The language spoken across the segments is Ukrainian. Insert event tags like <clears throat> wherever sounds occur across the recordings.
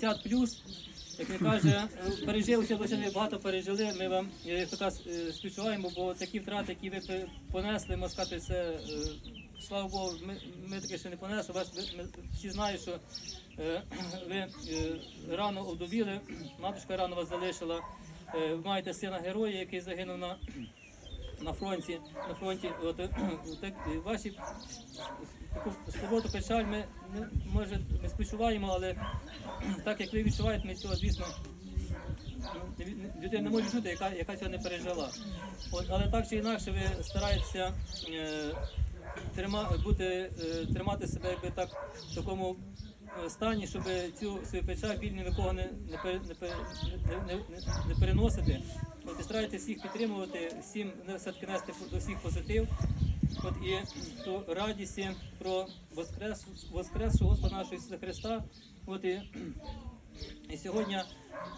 50 плюс, як він каже, е, пережили все дуже багато пережили. Ми вам кажуть, е, співчуваємо, бо такі втрати, які ви понесли, можна сказати, це е, слава Богу, ми, ми таке ще не понесли. Ви- ми всі знають, що <clears throat> ви е, рано овдовіли, матушка рано вас залишила. Ви маєте сина героя, який загинув на, на фронті. На фронті. От, е, <clears throat> так, ваші скорботу, печаль ми не може не спочуваємо, але <clears throat> так як ви відчуваєте, ми цього, звісно, людина не може чути, яка, яка цього не пережила. От, але так чи інакше ви стараєтеся е, трима, бути, е, тримати себе якби так в такому стані, щоб цю свою печаль біль ні на кого не, не, не, не, не, переносити. От, і стараєтеся всіх підтримувати, всім все-таки нести до всіх позитив. От і ту радість про воскрес, воскресшого Господа нашого Ісуса Христа. От і, і сьогодні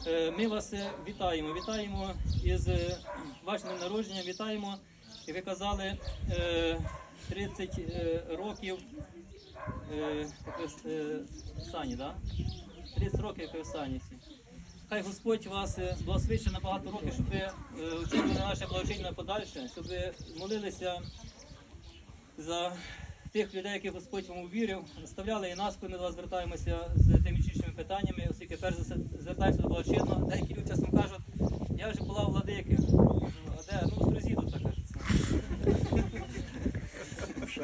е, ми вас е, вітаємо. Вітаємо із е, вашим народженням. Вітаємо, як ви казали, е, 30 е, років е, е, Сані, да? 30 років як ви в Санісі. Хай Господь вас е, благословить на багато років, щоб ви очікували наше благочиння подальше, щоб ви молилися за тих людей, яких Господь вам увірив, наставляли і нас, коли ми до вас звертаємося з тими чи питаннями, оскільки перш за все звертаємося до благочинного. Деякі люди часом кажуть, я вже була владики. А де? Ну, Струзі тут так кажеться. Ще.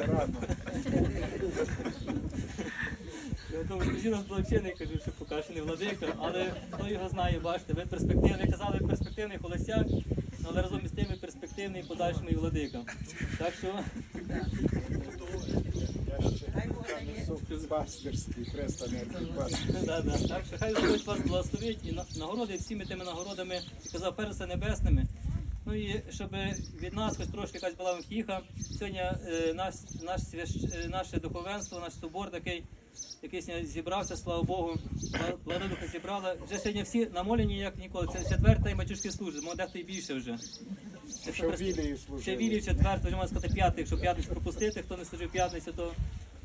Я думаю, тоді нас благочинний, кажу, що поки що не владика, але хто його знає, бачите, ви перспективний, казали перспективний холостяк, але разом із тим ви перспективний подальший владика. Так що. Так що хай Господь вас благословить і нагороди всіми тими нагородами, казав, перш за небесними. Ну і щоб від нас хоч трошки якась була втіха. Сьогодні е, наш, наш е, наше духовенство, наш собор такий, який сьогодні зібрався, слава Богу. Духа зібрала. Вже сьогодні всі намолені, як ніколи. Це четверта і матюшки служить, може дехто і більше вже. Що в Вілії Ще служили. вілі четверту, вже можна сказати п'ятий, якщо п'ятницю пропустити, хто не служив п'ятницю, то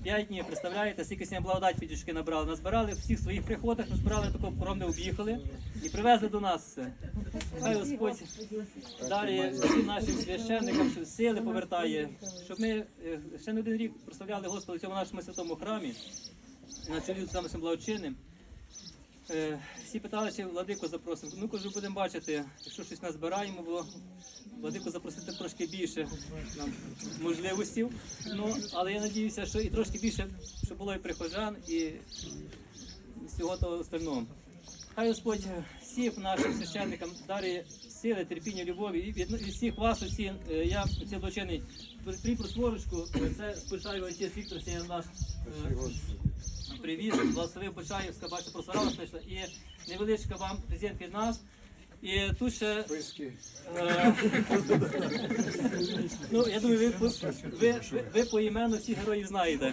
п'ять днів, представляєте, скільки сьогодні благодать підішки набрали. Назбирали в всіх своїх приходах, назбирали такого поромне об'їхали і привезли до нас все. Хай Господь далі всім нашим священникам щоб сили повертає, щоб ми е, ще не один рік прославляли Господа в цьому нашому святому храмі, на чолі нашим благочинним. Е, Всі питали, чи владику запросимо. Ну, кажу, будемо бачити, якщо щось назбираємо, бо владику запросити трошки більше нам можливостей. Ну, але я надіюся, що і трошки більше, щоб було і прихожан, і всього того остального. Хай Господь всім нашим священникам дарує сили, терпіння, любові і від, від всіх вас, усі, е, я цей злочинний при просворочку, це спишаю отець Віктор сьогодні наш е, привіз, благословив Почаївська, бачите, просваралась прийшла. І невеличка вам презент від нас. І тут ще. Е, Ну, я думаю, ви, по- ви, ви, ви по імену всіх героїв знаєте.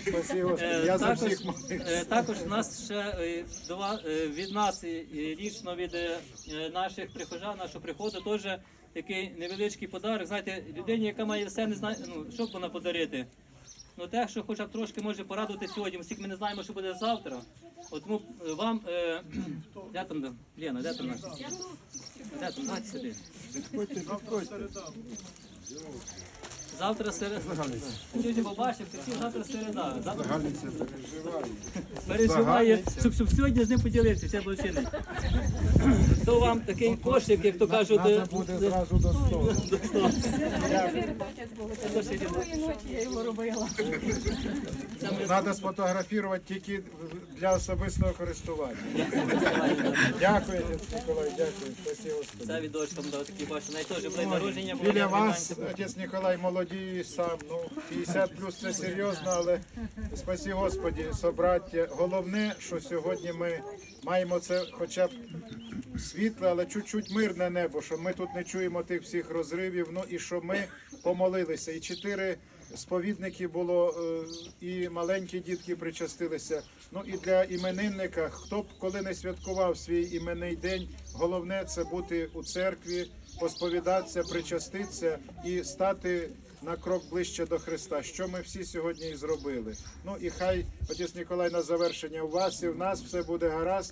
Е, Я за також, всіх молився. е, також у нас ще е, до ва- е, від нас лічно від е, е, наших прихожан, нашого приходу, теж такий невеличкий подарок. Знаєте, людині, яка має все, не знає, ну що б вона подарити. Ну те, що хоча б трошки може порадувати сьогодні, оскільки ми не знаємо, що буде завтра. От тому е, вам е, <clears throat> де там? Лена, де там наш? Де там? Давайте сюди. Завтра середа. Сьогодні побачив, хотів завтра середа. Завтра переживає. щоб, щоб сьогодні з ним поділився, все злочини. То вам такий кошик, як то кажуть, Треба е, буде е, зразу до столу. ж йде. я його робила. Треба сфотографувати тільки для особистого користування. Дякую, Ніколай, дякую. Спасибо, Господи. Це від такі бачу. Навіть теж були народження. Біля вас, отець Ніколай, молоді сам. Ну, 50 плюс це серйозно, але спасі Господі, собраття. Головне, що сьогодні ми маємо це хоча б світле, але чуть-чуть мирне небо, що ми тут не чуємо тих всіх розривів. Ну і що ми помолилися. І чотири сповідники було, е, і маленькі дітки причастилися. Ну і для іменинника, хто б коли не святкував свій іменний день, головне це бути у церкві, посповідатися, причаститися і стати на крок ближче до Христа, що ми всі сьогодні і зробили. Ну і хай отець Ніколай на завершення у вас і в нас все буде гаразд.